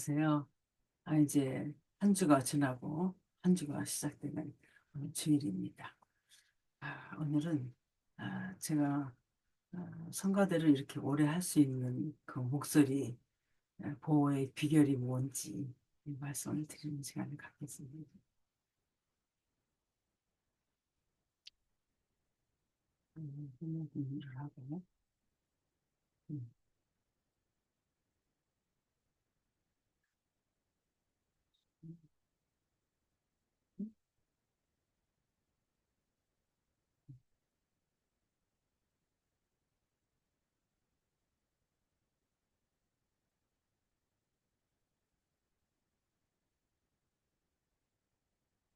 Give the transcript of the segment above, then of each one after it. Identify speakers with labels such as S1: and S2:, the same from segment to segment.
S1: 안녕하세요. 아, 이제 한 주가 지나고 한 주가 시작되는 오늘 주일입니다. 아, 오늘은 아, 제가 아, 성가대를 이렇게 오래 할 수 있는 그 목소리 아, 보호의 비결이 뭔지 이 말씀을 드리는 시간을 갖겠습니다. 음, 을 하고 음.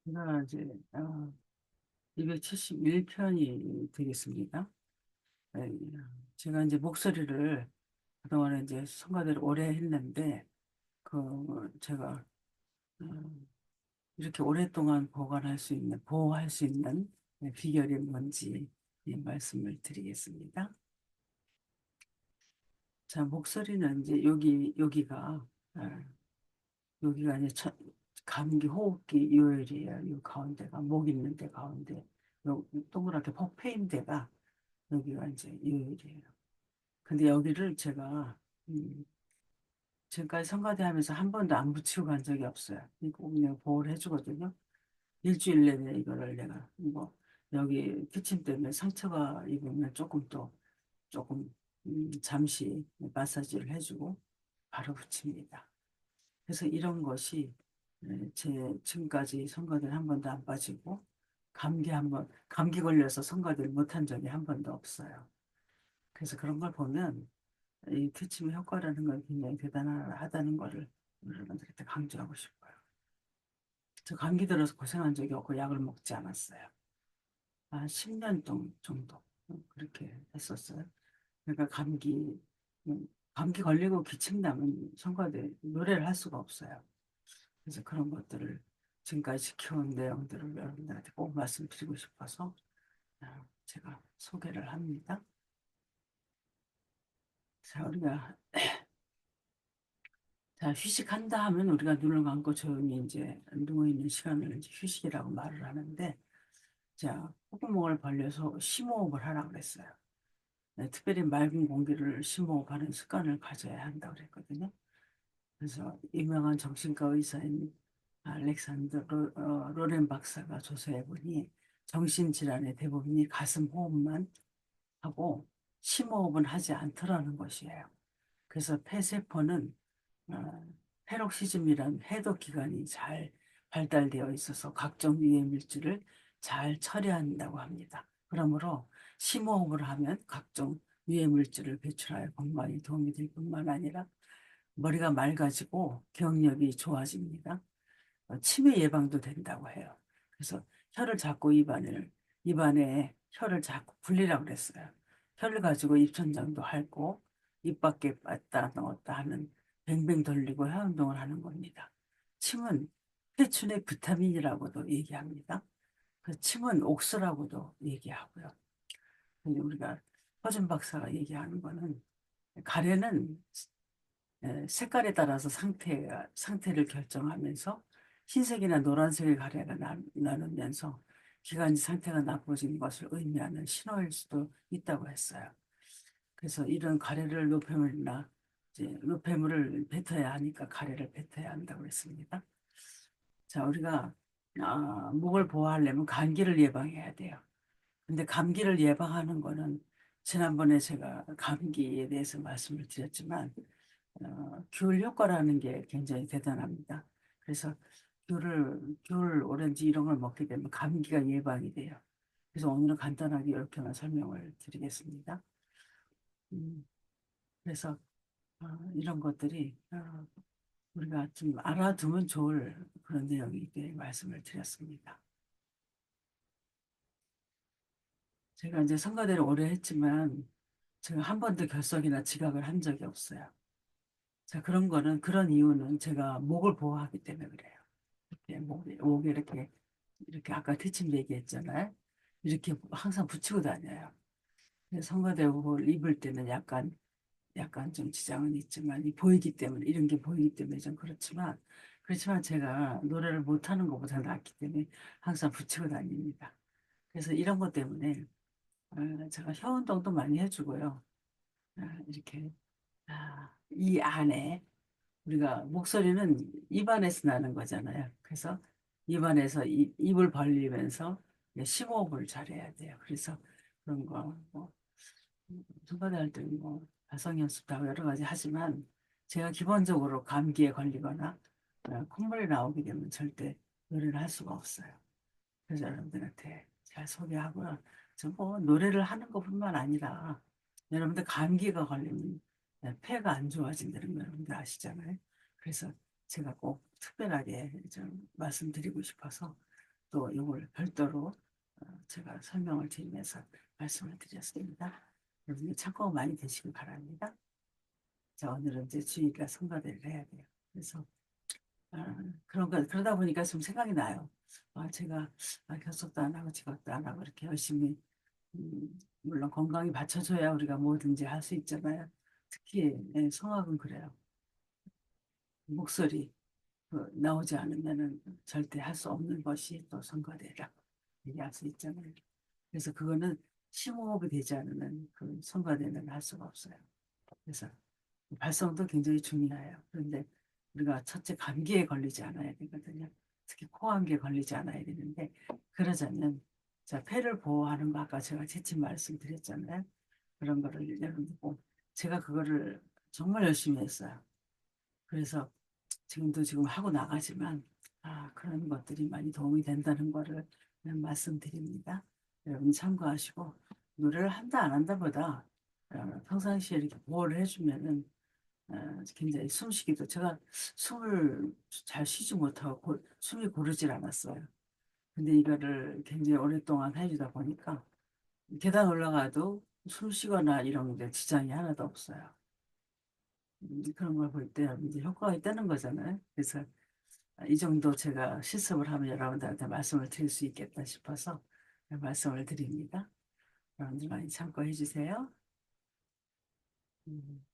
S1: 제가 이제 어, 271편이 되겠습니다. 네, 제가 이제 목소리를 그동안에 이제 성가대를 오래 했는데 그 제가 어, 이렇게 오랫동안 보관할 수 있는 보호할 수 있는 비결이 뭔지 이 말씀을 드리겠습니다. 자 목소리는 이제 여기 여기가 어, 여기가 이제 첫, 감기 호흡기 요열이에요. 이 가운데가 목 있는 데 가운데 요 동그랗게 폭 패인 데가 여기가 이제 요열이에요. 근데 여기를 제가 음, 지금까지 성가대 하면서 한 번도 안 붙이고 간 적이 없어요. 이거 그냥 보호를 해주거든요. 일주일 내내 이거를 내가 뭐 여기 기침 때문에 상처가 입으면 조금 또 조금 음, 잠시 마사지를 해주고 바로 붙입니다. 그래서 이런 것이 네, 제 지금까지 선거들 한 번도 안 빠지고 감기 한 번, 감기 걸려서 선거들 못한 적이 한 번도 없어요. 그래서 그런 걸 보면 이 퇴침의 효과라는 건 굉장히 대단하다는 거를 여러분들한테 강조하고 싶어요. 저 감기 들어서 고생한 적이 없고 약을 먹지 않았어요. 한 10년 정도 그렇게 했었어요. 그러니까 감기, 감기 걸리고 기침 나면 선거대 노래를 할 수가 없어요. 그래서 그런 것들을 지금까지 지켜온 내용들을 여러분들한테 꼭 말씀드리고 싶어서 아, 제가 소개를 합니다. 자, 우리가 자, 휴식한다 하면 우리가 눈을 감고 조용히 이제 누워 있는 시간을 이제 휴식이라고 말을 하는데 자, 콧구멍을 벌려서 심호흡을 하라고 그랬어요. 네, 특별히 맑은 공기를 심호흡하는 습관을 가져야 한다고 그랬거든요. 그래서 유명한 정신과 의사인 알렉산더 로, 어, 로렌 박사가 조사해 보니 정신질환의 대부분이 가슴 호흡만 하고 심호흡은 하지 않더라는 것이에요. 그래서 폐세포는 어, 페록시즘이란 해독 기관이 잘 발달되어 있어서 각종 유해 물질을 잘 처리한다고 합니다. 그러므로 심호흡을 하면 각종 유해 물질을 배출하여 건강에 도움이 될 뿐만 아니라 머리가 맑아지고 기억력이 좋아집니다. 어, 치매 예방도 된다고 해요. 그래서 혀를 잡고 입안을 입안에 혀를 자꾸 불리라고 그랬어요. 혀를 가지고 입천장도 핥고 입 밖에 왔다 넣었다 하는 뱅뱅 돌리고 혀 운동을 하는 겁니다. 침은 회춘의 비타민이라고도 얘기합니다. 그 침은 옥수라고도 얘기하고요. 우리가 허준 박사가 얘기하는 거는 가래는 색깔에 따라서 상태, 상태를 결정하면서 흰색이나 노란색의 가래가 나, 나누면서 기관지 상태가 나빠진 것을 의미하는 신호일 수도 있다고 했어요. 그래서 이런 가래를 노폐물이나 이제 노폐물을 뱉어야 하니까 가래를 뱉어야 한다고 했습니다. 자, 우리가 아, 목을 보호하려면 감기를 예방해야 돼요. 근데 감기를 예방하는 거는 지난번에 제가 감기에 대해서 말씀을 드렸지만 어, 귤 효과라는 게 굉장히 대단합니다. 그래서 귤을, 귤, 오렌지 이런 걸 먹게 되면 감기가 예방이 돼요. 그래서 오늘은 간단하게 이렇게만 설명을 드리겠습니다. 음, 그래서 어, 이런 것들이 어, 우리가 좀 알아두면 좋을 그런 내용이기 말씀을 드렸습니다. 제가 이제 선거대를 오래 했지만 제가 한 번도 결석이나 지각을 한 적이 없어요. 자, 그런 거는, 그런 이유는 제가 목을 보호하기 때문에 그래요. 이렇게 목에, 목에 이렇게, 이렇게 아까 퇴침 얘기했잖아요. 이렇게 항상 붙이고 다녀요. 성가대복을 입을 때는 약간 약간 좀 지장은 있지만 이 보이기 때문에 이런 게 보이기 때문에 좀 그렇지만 그렇지만 제가 노래를 못하는 것보다 낫기 때문에 항상 붙이고 다닙니다. 그래서 이런 것 때문에 어, 제가 혀 운동도 많이 해주고요. 아, 이렇게 아, 이 안에 우리가 목소리는 입안에서 나는 거잖아요. 그래서 입안에서 이- 입을 벌리면서 심호흡을 잘해야 돼요. 그래서 그런 거, 뭐, 선거대할 때뭐 발성 연습도 여러 가지 하지만 제가 기본적으로 감기에 걸리거나 어, 콧물이 나오게 되면 절대 노래를 할 수가 없어요. 그래서 여러분들한테 잘 소개하고요. 저뭐 노래를 하는 것뿐만 아니라 여러분들 감기가 걸리면 네, 폐가 안 좋아진다는 거 여러분들 아시잖아요. 그래서 제가 꼭 특별하게 좀 말씀드리고 싶어서 또 이걸 별도로 어, 제가 설명을 드리면서 말씀을 드렸습니다. 여러분들 참고 많이 되시길 바랍니다. 자, 오늘은 이제 주일이라 성가대를 해야 돼요. 그래서 아, 그런 거 그러다 보니까 좀 생각이 나요. 아, 제가 아, 결석도 안 하고 직업도 안 하고 이렇게 열심히 음, 물론 건강이 받쳐줘야 우리가 뭐든지 할 수 있잖아요. 특히 예, 성악은 그래요. 목소리 그, 나오지 않으면은 절대 할 수 없는 것이 또 성가대라 얘기할 수 있잖아요. 그래서 그거는 심호흡이 되지 않으면 그 성가대는 할 수가 없어요. 그래서 발성도 굉장히 중요해요. 그런데 우리가 첫째 감기에 걸리지 않아야 되거든요. 특히 코감기에 걸리지 않아야 되는데 그러자면 자 폐를 보호하는 거 아까 제가 재침 말씀드렸잖아요. 그런 거를 여러분들 꼭 제가 그거를 정말 열심히 했어요. 그래서 지금도 지금 하고 나가지만 아 그런 것들이 많이 도움이 된다는 거를 말씀드립니다. 여러분 참고하시고 노래를 한다 안 한다보다 어, 평상시에 이렇게 보호를 해주면은 어, 굉장히 숨쉬기도 제가 숨을 잘 쉬지 못하고 고- 숨이 고르질 않았어요. 근데 이거를 굉장히 오랫동안 해주다 보니까 계단 올라가도 숨 쉬거나 이런 게 지장이 하나도 없어요. 음, 그런 걸 볼 때 이제 효과가 있다는 거잖아요. 그래서 이 정도 제가 실습을 하면 여러분들한테 말씀을 드릴 수 있겠다 싶어서 말씀을 드립니다. 여러분들 많이 참고해 주세요. 음.